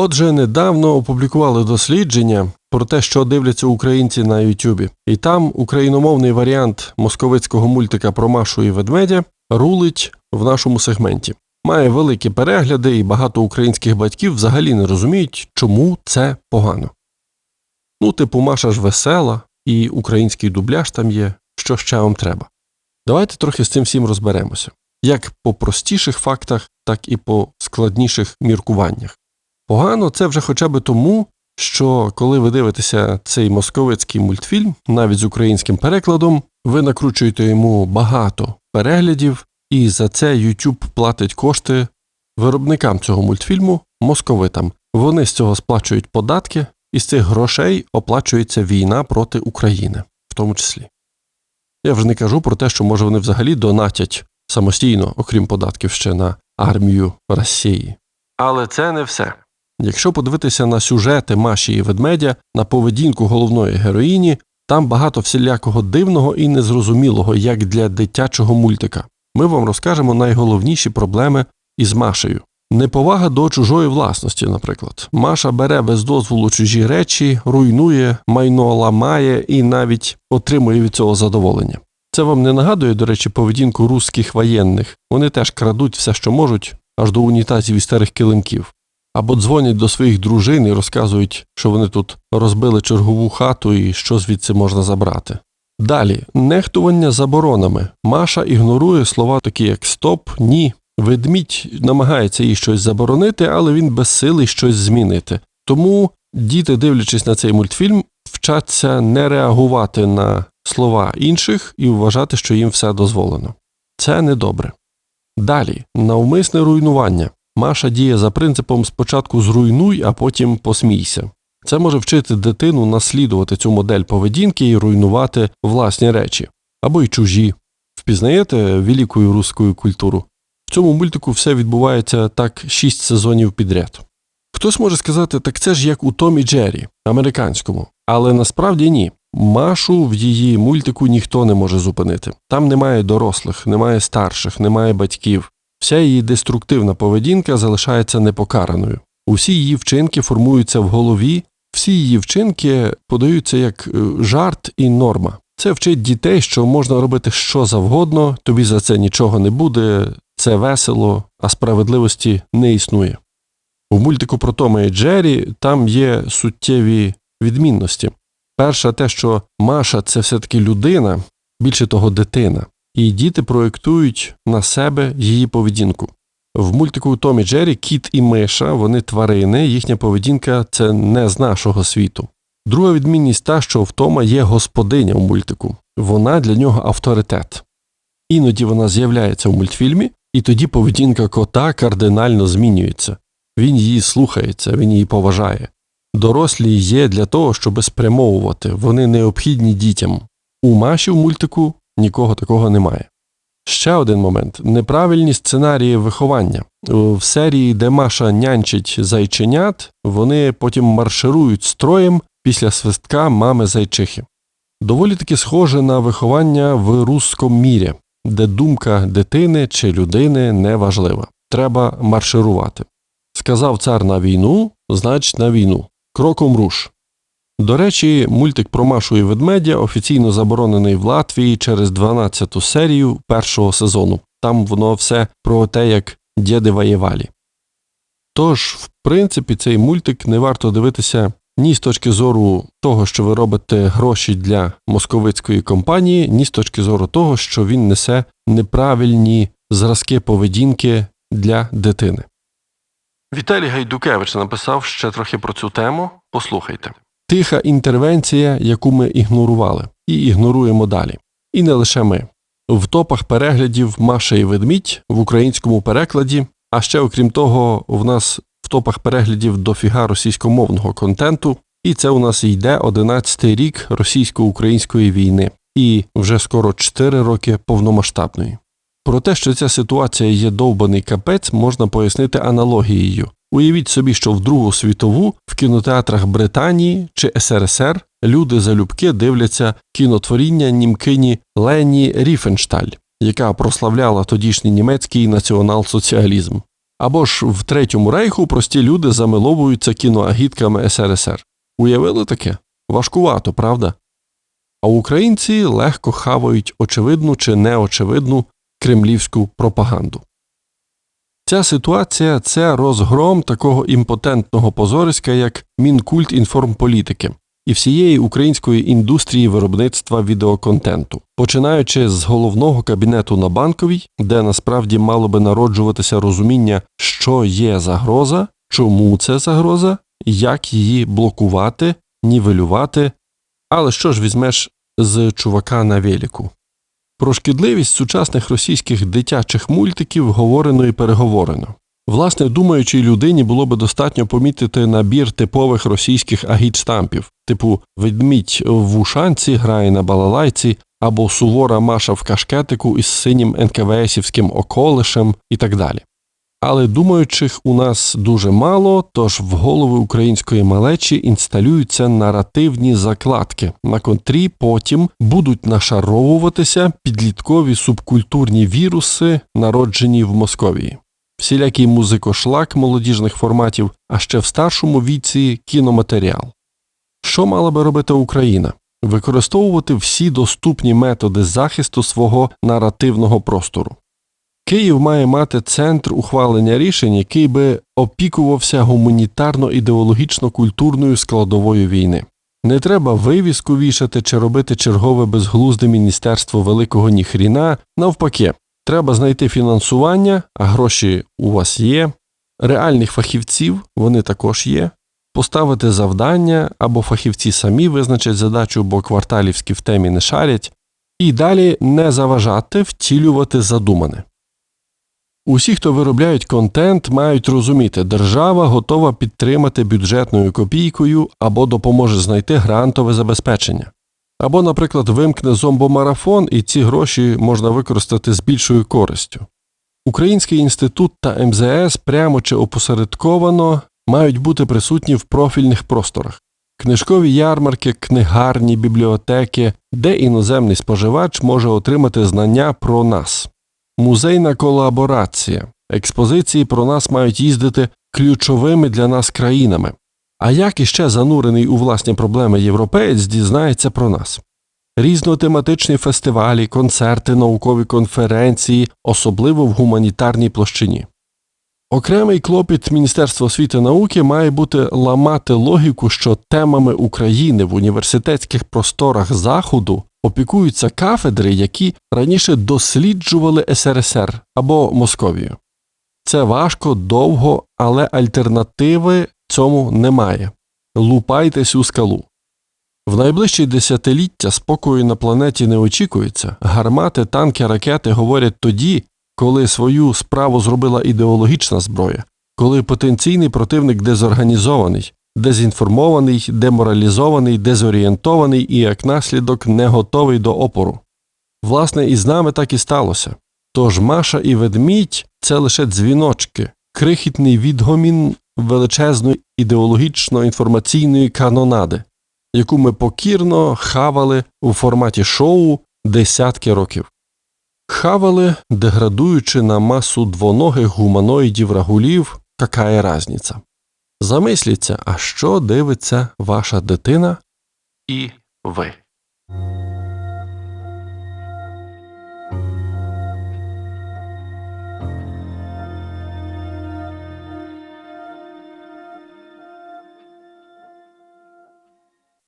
Отже, недавно опублікували дослідження про те, що дивляться українці на Ютубі, і там україномовний варіант московицького мультика про Машу і ведмедя рулить в нашому сегменті. Має великі перегляди, і багато українських батьків взагалі не розуміють, чому це погано. Ну, типу, Маша ж весела, і український дубляж там є, що ще вам треба. Давайте трохи з цим всім розберемося, як по простіших фактах, так і по складніших міркуваннях. Погано це вже хоча б тому, що коли ви дивитеся цей московицький мультфільм, навіть з українським перекладом, ви накручуєте йому багато переглядів, і за це YouTube платить кошти виробникам цього мультфільму, московитам. Вони з цього сплачують податки, і з цих грошей оплачується війна проти України, в тому числі. Я вже не кажу про те, що може вони взагалі донатять самостійно, окрім податків ще на армію Росії. Але це не все. Якщо подивитися на сюжети Маші і ведмедя, на поведінку головної героїні, там багато всілякого дивного і незрозумілого, як для дитячого мультика. Ми вам розкажемо найголовніші проблеми із Машею. Неповага до чужої власності, наприклад. Маша бере без дозволу чужі речі, руйнує, майно ламає і навіть отримує від цього задоволення. Це вам не нагадує, до речі, поведінку русських воєнних. Вони теж крадуть все, що можуть, аж до унітазів і старих килимків. Або дзвонять до своїх дружин і розказують, що вони тут розбили чергову хату і що звідси можна забрати. Далі нехтування заборонами. Маша ігнорує слова такі, як стоп, ні. Ведмідь намагається їй щось заборонити, але він безсилий щось змінити. Тому діти, дивлячись на цей мультфільм, вчаться не реагувати на слова інших і вважати, що їм все дозволено. Це недобре. Далі навмисне руйнування. Маша діє за принципом спочатку зруйнуй, а потім посмійся. Це може вчити дитину наслідувати цю модель поведінки і руйнувати власні речі або й чужі. Впізнаєте велику руську культуру? В цьому мультику все відбувається так шість сезонів підряд. Хтось може сказати, так це ж як у Томі Джері, американському. Але насправді ні. Машу в її мультику ніхто не може зупинити. Там немає дорослих, немає старших, немає батьків. Вся її деструктивна поведінка залишається непокараною. Усі її вчинки формуються в голові, всі її вчинки подаються як е, жарт і норма. Це вчить дітей, що можна робити що завгодно, тобі за це нічого не буде, це весело, а справедливості не існує. У мультику про Тома і Джері там є суттєві відмінності. Перша те, що Маша це все-таки людина, більше того, дитина, і діти проєктують на себе її поведінку. В мультику Том і Джері кіт і миша, вони тварини, їхня поведінка це не з нашого світу. Друга відмінність та, що в Тома є господиня у мультику, вона для нього авторитет. Іноді вона з'являється у мультфільмі, і тоді поведінка кота кардинально змінюється. Він її слухається, він її поважає. Дорослі є для того, щоб спрямовувати, вони необхідні дітям. У Маші в мультику нікого такого немає. Ще один момент неправильні сценарії виховання. В серії, де Маша нянчить зайченят, вони потім марширують строєм після свистка мами зайчихи. Доволі таки схоже на виховання в русскому мірі, де думка дитини чи людини не важлива. Треба марширувати. Сказав цар на війну, значить на війну. Кроком руш. До речі, мультик про Машу і ведмедя офіційно заборонений в Латвії через 12-ту серію першого сезону. Там воно все про те, як діди воєвалі. Тож, в принципі, цей мультик не варто дивитися ні з точки зору того, що ви робите гроші для московицької компанії, ні з точки зору того, що він несе неправильні зразки поведінки для дитини. Віталій Гайдукевич написав ще трохи про цю тему. Послухайте. Тиха інтервенція, яку ми ігнорували, і ігноруємо далі. І не лише ми. В топах переглядів Маша і ведмідь в українському перекладі, а ще, окрім того, в нас в топах переглядів дофіга російськомовного контенту, і це у нас йде 11-й рік російсько-української війни, і вже скоро 4 роки повномасштабної. Про те, що ця ситуація є довбаний капець, можна пояснити аналогією. Уявіть собі, що в Другу світову в кінотеатрах Британії чи СРСР люди залюбки дивляться кінотворіння німкині Лені Ріфеншталь, яка прославляла тодішній німецький націонал-соціалізм. Або ж в Третьому рейху прості люди замиловуються кіноагітками СРСР. Уявили таке? Важкувато, правда? А українці легко хавають очевидну чи неочевидну кремлівську пропаганду. Ця ситуація це розгром такого імпотентного позориська, як Мінкульт інформполітики і всієї української індустрії виробництва відеоконтенту, починаючи з головного кабінету на банковій, де насправді мало би народжуватися розуміння, що є загроза, чому це загроза, як її блокувати, нівелювати. Але що ж візьмеш з чувака на веліку? Про шкідливість сучасних російських дитячих мультиків говорено і переговорено. Власне, думаючій людині було би достатньо помітити набір типових російських агітштампів, типу ведмідь в ушанці грає на балалайці або сувора Маша в кашкетику із синім НКВСівським околишем і так далі. Але думаючих у нас дуже мало, тож в голови української малечі інсталюються наративні закладки, на котрі потім будуть нашаровуватися підліткові субкультурні віруси, народжені в Московії. Всілякий музикошлак молодіжних форматів, а ще в старшому віці кіноматеріал. Що мала би робити Україна? Використовувати всі доступні методи захисту свого наративного простору. Київ має мати центр ухвалення рішень, який би опікувався гуманітарно-ідеологічно-культурною складовою війни. Не треба вивіску вішати чи робити чергове безглузде міністерство великого ніхріна. Навпаки, треба знайти фінансування, а гроші у вас є, реальних фахівців вони також є, поставити завдання або фахівці самі визначать задачу, бо кварталівські в темі не шарять, і далі не заважати втілювати задумане. Усі, хто виробляють контент, мають розуміти, держава готова підтримати бюджетною копійкою або допоможе знайти грантове забезпечення. Або, наприклад, вимкне зомбомарафон, і ці гроші можна використати з більшою користю. Український інститут та МЗС прямо чи опосередковано мають бути присутні в профільних просторах. Книжкові ярмарки, книгарні, бібліотеки, де іноземний споживач може отримати знання про нас. Музейна колаборація. Експозиції про нас мають їздити ключовими для нас країнами. А як іще занурений у власні проблеми європеєць дізнається про нас? Різнотематичні фестивалі, концерти, наукові конференції, особливо в гуманітарній площині. Окремий клопіт Міністерства освіти і науки має бути ламати логіку, що темами України в університетських просторах Заходу опікуються кафедри, які раніше досліджували СРСР або Московію. Це важко, довго, але альтернативи цьому немає. Лупайтесь у скалу. В найближчі десятиліття спокою на планеті не очікується. Гармати, танки, ракети говорять тоді, коли свою справу зробила ідеологічна зброя, коли потенційний противник дезорганізований, дезінформований, деморалізований, дезорієнтований і як наслідок не готовий до опору. Власне, і з нами так і сталося. Тож Маша і ведмідь це лише дзвіночки, крихітний відгомін величезної ідеологічно-інформаційної канонади, яку ми покірно хавали у форматі шоу десятки років. Хавали, деградуючи на масу двоногих гуманоїдів рагулів, какая разниця. Замисліться, а що дивиться ваша дитина і ви.